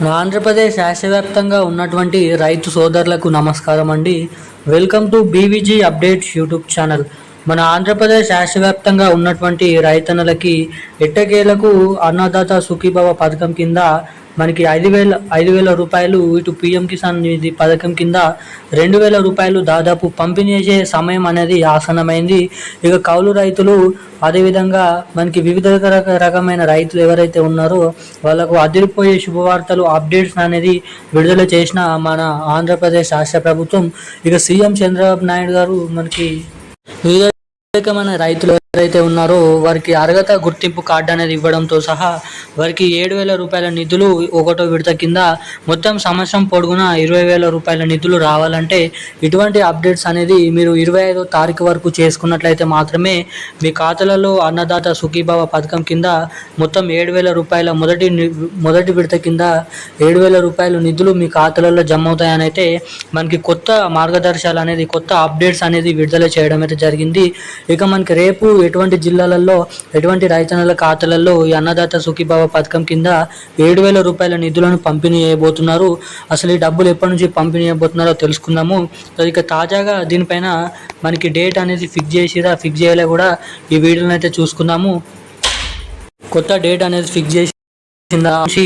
మన ఆంధ్రప్రదేశ్ రాష్ట్రవ్యాప్తంగా ఉన్నటువంటి రైతు సోదరులకు నమస్కారం అండి. Welcome to BVG updates YouTube channel. మన ఆంధ్రప్రదేశ్ రాష్ట్రవ్యాప్తంగా ఉన్నటువంటి రైతన్నలకి ఎట్టకేలకు అన్నదాత సుఖీభవ పథకం కింద మనకి ఐదు వేల ఐదు వేల రూపాయలు ఇటు పిఎం కిసాన్ నిధి పథకం కింద రెండు వేల రూపాయలు దాదాపు పంపిణీ చేసే సమయం అనేది ఆసనమైంది ఇక కౌలు రైతులు అదేవిధంగా మనకి వివిధ రక- రకమైన రైతులు ఎవరైతే ఉన్నారో వాళ్ళకు అదిరిపోయే శుభవార్తలు అప్డేట్స్ అనేది విడుదల చేసిన మన ఆంధ్రప్రదేశ్ రాష్ట్ర ప్రభుత్వం. ఇక సీఎం చంద్రబాబు నాయుడు గారు మనకి వివిధ రకమైన రైతులు ఎవరైతే ఉన్నారో వారికి అర్హత గుర్తింపు కార్డు అనేది ఇవ్వడంతో సహా వారికి ఏడు వేల రూపాయల నిధులు ఒకటో విడత కింద మొత్తం సంవత్సరం పొడుగున ఇరవై వేల రూపాయల నిధులు రావాలంటే ఇటువంటి అప్డేట్స్ అనేది మీరు ఇరవై ఐదో తారీఖు వరకు చేసుకున్నట్లయితే మాత్రమే మీ ఖాతాలలో అన్నదాత సుఖీభావ పథకం కింద మొత్తం ఏడు వేల రూపాయల మొదటి ని- మొదటి విడత కింద ఏడు వేల రూపాయల నిధులు మీ ఖాతాలలో జమ అవుతాయని అయితే మనకి కొత్త మార్గదర్శకాలు అనేది కొత్త అప్డేట్స్ అనేది విడుదల చేయడం అయితే జరిగింది. ఇక మనకి రేపు ఎటువంటి జిల్లాలలో ఎటువంటి రైతన్నల ఖాతాలలో ఈ అన్నదాత సుఖీభావ పథకం కింద ఏడు వేల రూపాయల నిధులను పంపిణీ చేయబోతున్నారు అసలు ఈ డబ్బులు ఎప్పటి నుంచి పంపిణీ చేయబోతున్నారో తెలుసుకుందాము ఇక తాజాగా దీనిపైన మనకి డేట్ అనేది ఫిక్స్ చేసిరా ఫిక్స్ చేయలే కూడా ఈ వీడియోని అయితే చూసుకుందాము. కొత్త డేట్ అనేది ఫిక్స్ చేసి కింద నుంచి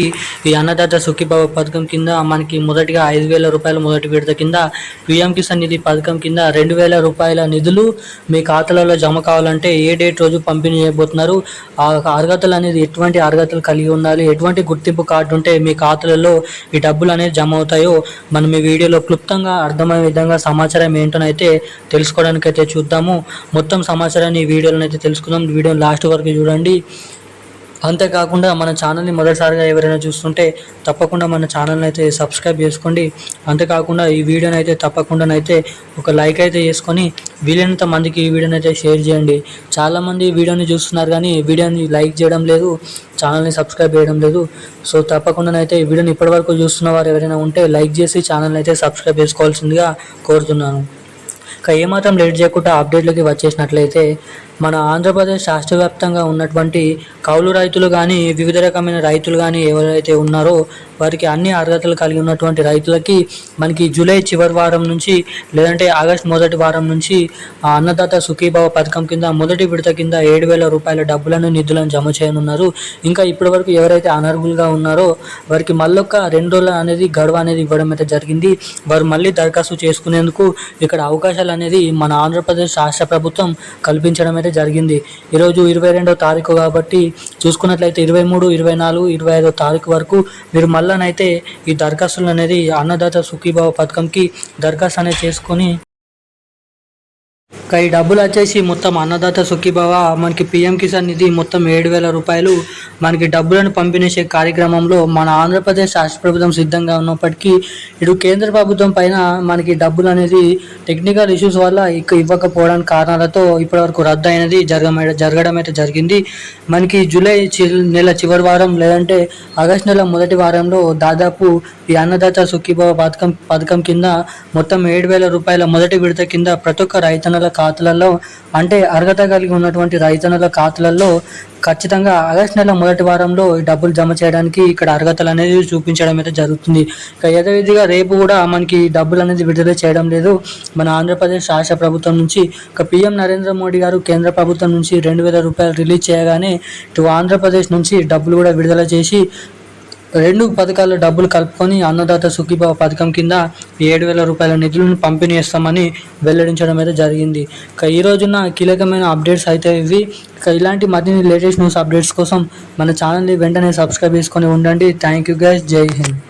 ఈ అన్నదాత సుఖీభావ పథకం కింద మనకి మొదటిగా ఐదు వేల రూపాయల మొదటి విడత కింద పిఎం కిసాన్ నిధి పథకం కింద రెండు వేల రూపాయల నిధులు మీ ఖాతాలలో జమ కావాలంటే ఏ డేట్ రోజు పంపిణీ చేయబోతున్నారు? ఆ అర్హతలు అనేది ఎటువంటి అర్హతలు కలిగి ఉండాలి? ఎటువంటి గుర్తింపు కార్డు ఉంటే మీ ఖాతాలలో ఈ డబ్బులు అనేది జమ అవుతాయో? మనం ఈ వీడియోలో క్లుప్తంగా అర్థమయ్యే విధంగా సమాచారం ఏంటోనైతే తెలుసుకోవడానికి అయితే చూద్దాము. మొత్తం సమాచారాన్ని ఈ వీడియోలో అయితే తెలుసుకుందాం. వీడియో లాస్ట్ వరకు చూడండి. అంతేకాకుండా మన ఛానల్ని మొదటిసారిగా ఎవరైనా చూస్తుంటే తప్పకుండా మన ఛానల్ని అయితే సబ్స్క్రైబ్ చేసుకోండి. అంతేకాకుండా ఈ వీడియోని అయితే తప్పకుండానైతే ఒక లైక్ అయితే చేసుకొని వీలైనంత మందికి ఈ వీడియోని అయితే షేర్ చేయండి. చాలామంది వీడియోని చూస్తున్నారు కానీ వీడియోని లైక్ చేయడం లేదు ఛానల్ని సబ్స్క్రైబ్ చేయడం లేదు. సో తప్పకుండానైతే ఈ వీడియోని ఇప్పటివరకు చూస్తున్న వారు ఎవరైనా ఉంటే లైక్ చేసి ఛానల్ని అయితే సబ్స్క్రైబ్ చేసుకోవాల్సిందిగా కోరుతున్నాను. ఇక ఏమాత్రం లేట్ చేయకుండా అప్డేట్లోకి వచ్చేసినట్లయితే మన ఆంధ్రప్రదేశ్ రాష్ట్ర వ్యాప్తంగా ఉన్నటువంటి కౌలు రైతులు కానీ వివిధ రకమైన రైతులు కానీ ఎవరైతే ఉన్నారో వారికి అన్ని అర్హతలు కలిగి ఉన్నటువంటి రైతులకి మనకి జూలై చివరి వారం నుంచి లేదంటే ఆగస్ట్ మొదటి వారం నుంచి అన్నదాత సుఖీభావ పథకం కింద మొదటి విడత కింద ఏడు వేల రూపాయల డబ్బులను నిధులను జమ చేయనున్నారు. ఇంకా ఇప్పటి వరకు ఎవరైతే అనర్హులుగా ఉన్నారో వారికి మళ్ళొక్క రెండు రోజులు అనేది గడువు అనేది ఇవ్వడం అయితే జరిగింది. వారు మళ్ళీ దరఖాస్తు చేసుకునేందుకు ఇక్కడ అవకాశాలు అనేది మన ఆంధ్రప్రదేశ్ రాష్ట్ర ప్రభుత్వం కల్పించడం అయితే జరిగింది. ఈరోజు ఇరవై రెండో తారీఖు కాబట్టి చూసుకున్నట్లయితే ఇరవై మూడు ఇరవై నాలుగు ఇరవై ఐదో తారీఖు వరకు మీరు మళ్ళానైతే ఈ దరఖాస్తులు అనేది అన్నదాత సుఖీభావ పథకంకి దరఖాస్తు అనేది చేసుకొని ఇక ఈ డబ్బులు వచ్చేసి మొత్తం అన్నదాత సుఖీభావ మనకి పిఎం కిసాన్ నిధి మొత్తం ఏడు వేల రూపాయలు మనకి డబ్బులను పంపిణీసే కార్యక్రమంలో మన ఆంధ్రప్రదేశ్ రాష్ట్ర ప్రభుత్వం సిద్ధంగా ఉన్నప్పటికీ ఇటు కేంద్ర ప్రభుత్వం పైన మనకి డబ్బులు అనేది టెక్నికల్ ఇష్యూస్ వల్ల ఇవ్వకపోవడానికి కారణాలతో ఇప్పటివరకు రద్దు అయినది జరగ జరగడం అయితే జరిగింది. మనకి జూలై నెల చివరి వారం లేదంటే ఆగస్ట్ నెల మొదటి వారంలో దాదాపు ఈ అన్నదాత సుఖీభావ పథకం పథకం కింద మొత్తం ఏడు వేల రూపాయల మొదటి విడత కింద ప్రతి ఒక్క రైతన్నల ఖాతాలలో అంటే అర్హత కలిగి ఉన్నటువంటి రైతన్నల ఖాతాలలో ఖచ్చితంగా ఆగస్ట్ నెల మొదటి వారంలో డబ్బులు జమ చేయడానికి ఇక్కడ అర్హతలు అనేది చూపించడం అయితే జరుగుతుంది. ఇక యథావిధిగా రేపు కూడా మనకి డబ్బులు అనేది విడుదల చేయడం లేదు. మన ఆంధ్రప్రదేశ్ రాష్ట్ర ప్రభుత్వం నుంచి ఇక పిఎం నరేంద్ర మోడీ గారు కేంద్ర ప్రభుత్వం నుంచి రెండు వేల రూపాయలు రిలీజ్ చేయగానే ఇటు ఆంధ్రప్రదేశ్ నుంచి డబ్బులు కూడా విడుదల చేసి రెండు పథకాల డబ్బులు కలుపుకొని అన్నదాత సుఖీభావ పథకం కింద ఏడు వేల రూపాయల నిధులను పంపిణీ చేస్తామని వెల్లడించడం అయితే జరిగింది. ఇక ఈ రోజున కీలకమైన అప్డేట్స్ అయితే ఇవి. ఇక ఇలాంటి మరిన్ని లేటెస్ట్ న్యూస్ అప్డేట్స్ కోసం మన ఛానల్ని వెంటనే సబ్స్క్రైబ్ చేసుకొని ఉండండి. థ్యాంక్ యూ గైస్ జై హింద్.